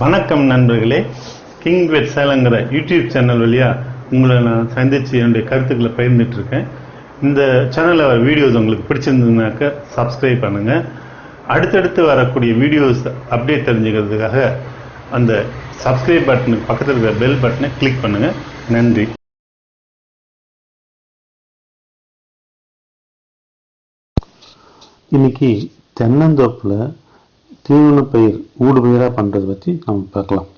வணக்கம் நண்பர்களே. கிங் வெட் சேலங்கிற யூடியூப் சேனல் வழியாக உங்களை நான் சந்தித்து என்னுடைய கருத்துக்களை பகிர்ந்துட்டு இருக்கேன் இந்த சேனலில் வீடியோஸ் உங்களுக்கு பிடிச்சிருந்ததுனாக்க சப்ஸ்கிரைப் பண்ணுங்கள் அடுத்தடுத்து வரக்கூடிய வீடியோஸ் அப்டேட் தெரிஞ்சுக்கிறதுக்காக அந்த சப்ஸ்கிரைப் பட்டனுக்கு பக்கத்தில் இருக்கிற பெல் பட்டனை கிளிக் பண்ணுங்கள் நன்றி. இன்னைக்கு தென்னந்தோப்பில் தீவன பயிர் ஊடு பயிராக பண்ணுறது பற்றி நம்ம பார்க்கலாம்.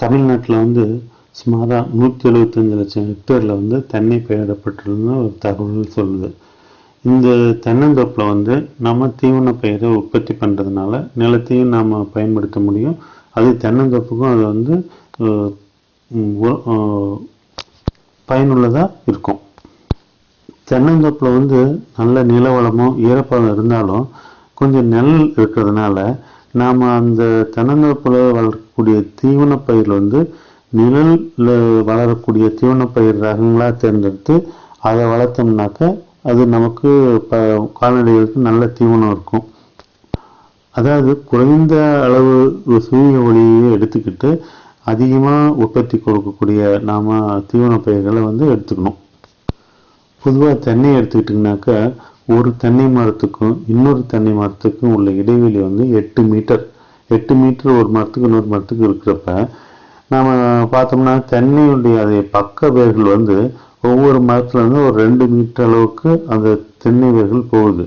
தமிழ்நாட்டில் வந்து சுமாராக நூற்றி எழுபத்தஞ்சு லட்சம் ஹெக்டேரில் வந்து தென்னை பயிரிடப்பட்டுள்ளதுன்னு ஒரு தகவல் சொல்லுது. இந்த தென்னந்தோப்பில் வந்து நம்ம தீவன பயிரை உற்பத்தி பண்ணுறதுனால நிலத்தையும் நாம் பயன்படுத்த முடியும். அது தென்னந்தோப்புக்கும் அது வந்து பயனுள்ளதாக இருக்கும். தென்னந்தோப்பில் வந்து நல்ல நிலவளமும் ஈரப்பதம் இருந்தாலும் கொஞ்சம் நெல் இருக்கிறதுனால நாம் அந்த தென்னந்தோப்பில் வளரக்கூடிய தீவன பயிர் வந்து நிழலில் வளரக்கூடிய தீவன பயிர் ரகங்களாக தேர்ந்தெடுத்து அதை வளர்த்தோம்னாக்க அது நமக்கு ப கால்நடைகளுக்கு நல்ல தீவனம் இருக்கும். அதாவது குறைந்த அளவு சூரிய ஒளியை எடுத்துக்கிட்டு அதிகமாக உற்பத்தி கொடுக்கக்கூடிய நாம தீவன பயிர்களை வந்து எடுத்துக்கணும். பொதுவாக தென்னை எடுத்துக்கிட்டிங்கனாக்கா ஒரு தென்னை மரத்துக்கும் இன்னொரு தென்னை மரத்துக்கும் உள்ள இடைவெளி வந்து எட்டு மீட்டர். எட்டு மீட்டர் ஒரு மரத்துக்கு இன்னொரு மரத்துக்கு இருக்கிறப்ப நாம் பார்த்தோம்னா தென்னையுடைய அதை பக்க வேர்கள் வந்து ஒவ்வொரு மரத்துலேருந்து ஒரு ரெண்டு மீட்டர் அளவுக்கு அந்த தென்னை வேர்கள் போகுது.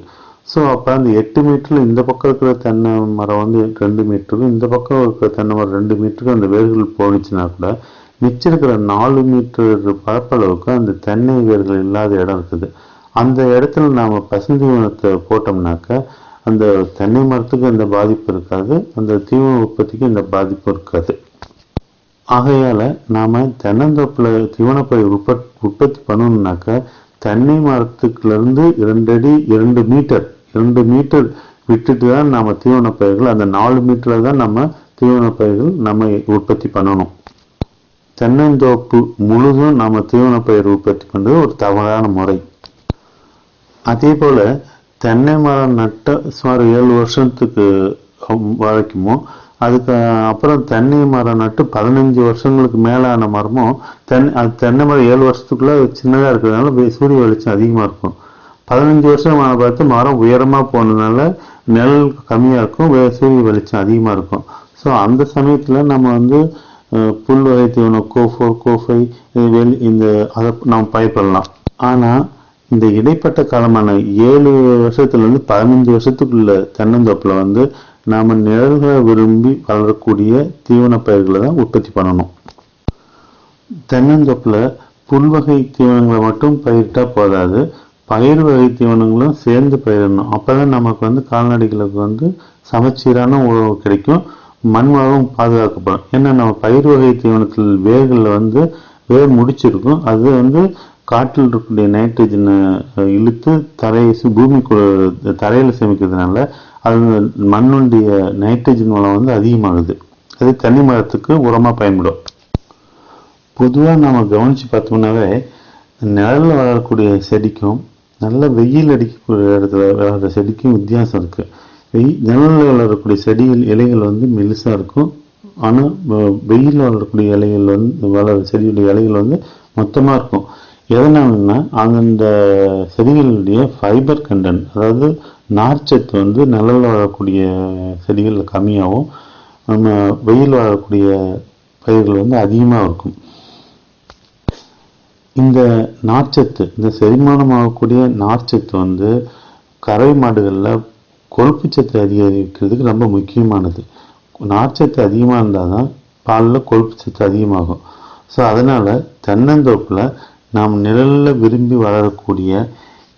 ஸோ அப்போ அந்த எட்டு மீட்டரில் இந்த பக்கம் இருக்கிற தென்னை மரம் வந்து ரெண்டு மீட்டருக்கும் இந்த பக்கம் இருக்கிற தென்னை மரம் ரெண்டு மீட்டருக்கும் அந்த வேர்கள் போணுச்சுன்னா கூட மிச்சம் இருக்கிற நாலு மீட்டர் பரப்பளவுக்கு அந்த தென்னை வேர்கள் இல்லாத இடம் இருக்குது. அந்த இடத்துல நாம் பசுந்தீவனத்தை போட்டோம்னாக்க அந்த தென்னை மரத்துக்கு அந்த பாதிப்பு இருக்காது அந்த தீவன உற்பத்திக்கு இந்த பாதிப்பு இருக்காது. ஆகையால் நாம் தென்னந்தோப்பில் தீவனப்பயிர் உற்பத் உற்பத்தி பண்ணணும்னாக்க தென்னை மரத்துக்குலேருந்து இரண்டு அடி இரண்டு மீட்டர் இரண்டு மீட்டர் விட்டுட்டு தான் நாம் தீவன பயிர்கள் அந்த நாலு மீட்டரில் தான் நம்ம தீவன பயிர்கள் நம்ம உற்பத்தி பண்ணணும். தென்னந்தோப்பு முழுதும் நம்ம தீவனப்பயிர் உற்பத்தி பண்ணுறது ஒரு தவறான முறை. அதே போல் தென்னை மரம் நட்ட சுமார் ஏழு வருஷத்துக்கு வரைக்குமோ அதுக்கு அப்புறம் தென்னை மரம் நட்டு பதினஞ்சு வருஷங்களுக்கு மேலான மரமும் தென் அது தென்னை மரம் ஏழு வருஷத்துக்குள்ளே சின்னதாக இருக்கிறதுனால சூரிய வெளிச்சம் அதிகமாக இருக்கும். பதினஞ்சு வருஷம் பார்த்து மரம் உயரமாக போனதுனால நிழல் கம்மியாக இருக்கும் சூரிய வெளிச்சம் அதிகமாக இருக்கும். ஸோ அந்த சமயத்தில் நம்ம வந்து புல் வகை தீவனம் கோஃபோ கோஃபை வெளி இந்த அதை நம்ம பயப்படலாம். ஆனால் இந்த இடைப்பட்ட காலமான ஏழு வருஷத்துல இருந்து பதினஞ்சு வருஷத்துக்குள்ள தென்னந்தோப்புல வந்து நாம நிழல்களை விரும்பி வளரக்கூடிய தீவன பயிர்களை தான் உற்பத்தி பண்ணணும். தென்னந்தோப்புல புல் வகை தீவனங்களை மட்டும் பயிரிட்டா போதாது. பயிர் வகை தீவனங்களும் சேர்ந்து பயிரிடணும். அப்பதான் நமக்கு வந்து கால்நடைகளுக்கு வந்து சமச்சீரான உணவு கிடைக்கும். மண் வளமும் பாதுகாக்கப்படும். ஏன்னா நம்ம பயிர் வகை தீவனத்தில் வேர்களில் வந்து வேர் முடிச்சிருக்கும். அது வந்து காற்றில் இருக்கக்கூடிய நைட்ரஜனை இழுத்து தரையை சு- பூமிக்குள்ள தரையில் சேமிக்கிறதுனால அது மண்ணுடைய நைட்ரஜன் வளம் வந்து அதிகமாகுது. அது தண்ணி மரத்துக்கு உரமாக பயன்படும். பொதுவாக நம்ம கவனித்து பார்த்தோம்னாவே நிழல்ல வளரக்கூடிய செடிக்கும் நல்ல வெயில் அடிக்கக்கூடிய இடத்துல வளர்கிற செடிக்கும் வித்தியாசம் இருக்கு. வெயில் நிழலில் வளரக்கூடிய செடிகள் இலைகள் வந்து மெலிசாக இருக்கும். ஆனால் வெயில் வளரக்கூடிய இலைகள் வந்து வளர செடியுடைய இலைகள் வந்து மொத்தமாக இருக்கும். எதனாலன்னா அந்த செடிகளுடைய ஃபைபர் கண்டென்ட் அதாவது நார்ச்சத்து வந்து நிழல் வாழக்கூடிய செடிகளில் கம்மியாகவும் நம்ம வெயில் வாழக்கூடிய பயிர்கள் வந்து அதிகமாக இருக்கும். இந்த நார்ச்சத்து இந்த செரிமானம் ஆகக்கூடிய நார்ச்சத்து வந்து கரை மாடுகளில் கொழுப்பு சத்து அதிகரிக்கிறதுக்கு ரொம்ப முக்கியமானது. நார்ச்சத்து அதிகமாக இருந்தால் தான் பாலில் கொழுப்பு சத்து அதிகமாகும். ஸோ அதனால் தென்னந்தோப்பில் நாம் நிழலில் விரும்பி வளரக்கூடிய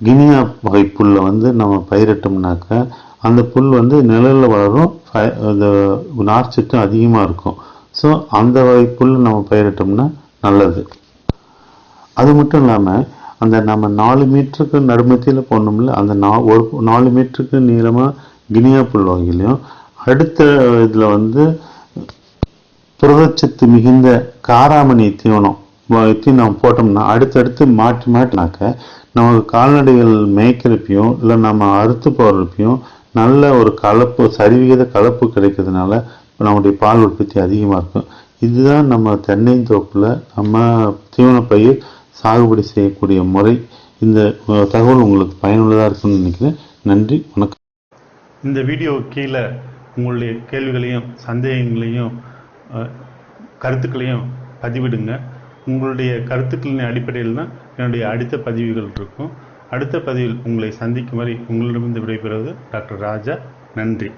கினியா வகை புல்லை வந்து நம்ம பயிரிட்டோம்னாக்க அந்த புல் வந்து நிழலில் வளரும் இந்த அந்த நார்ச்சத்தும் அதிகமாக இருக்கும். ஸோ அந்த வகை புல் நம்ம பயிரிட்டோம்னா நல்லது. அது மட்டும் இல்லாமல் அந்த நம்ம நாலு மீட்டருக்கு நடுமத்தியில் போடணும்ல அந்த நா ஒரு நாலு மீட்டருக்கு நீளமாக கினியா புல் வகையிலையும் அடுத்த இதில் வந்து புரதச்சத்து மிகுந்த காராமணி தீவனம் வச்சு நம்ம போட்டோம்னா அடுத்தடுத்து மாற்றி மாட்டினாக்க நமக்கு கால்நடைகள் மேய்க்கிறப்பையும் இல்லை நம்ம அறுத்து போடுறப்பையும் நல்ல ஒரு கலப்பு சரிவிகித கலப்பு கிடைக்கிறதுனால நம்முடைய பால் உற்பத்தி அதிகமாக இருக்கும். இதுதான் நம்ம தென்னைந்தோப்பில் நம்ம தீவனப்பயிர் சாகுபடி செய்யக்கூடிய முறை. இந்த தகவல் உங்களுக்கு பயனுள்ளதாக இருக்கும்னு நினைக்கிறேன். நன்றி வணக்கம். இந்த வீடியோ கீழே உங்களுடைய கேள்விகளையும் சந்தேகங்களையும் கருத்துக்களையும் பதிவிடுங்க. உங்களுடைய கருத்துக்களின் அடிப்படையில் தான் என்னுடைய அடுத்த பதிவுகள் இருக்கும். அடுத்த பதிவில் உங்களை சந்திக்கும் வரை உங்களிடமிருந்து விடைபெறுவது டாக்டர் ராஜா. நன்றி.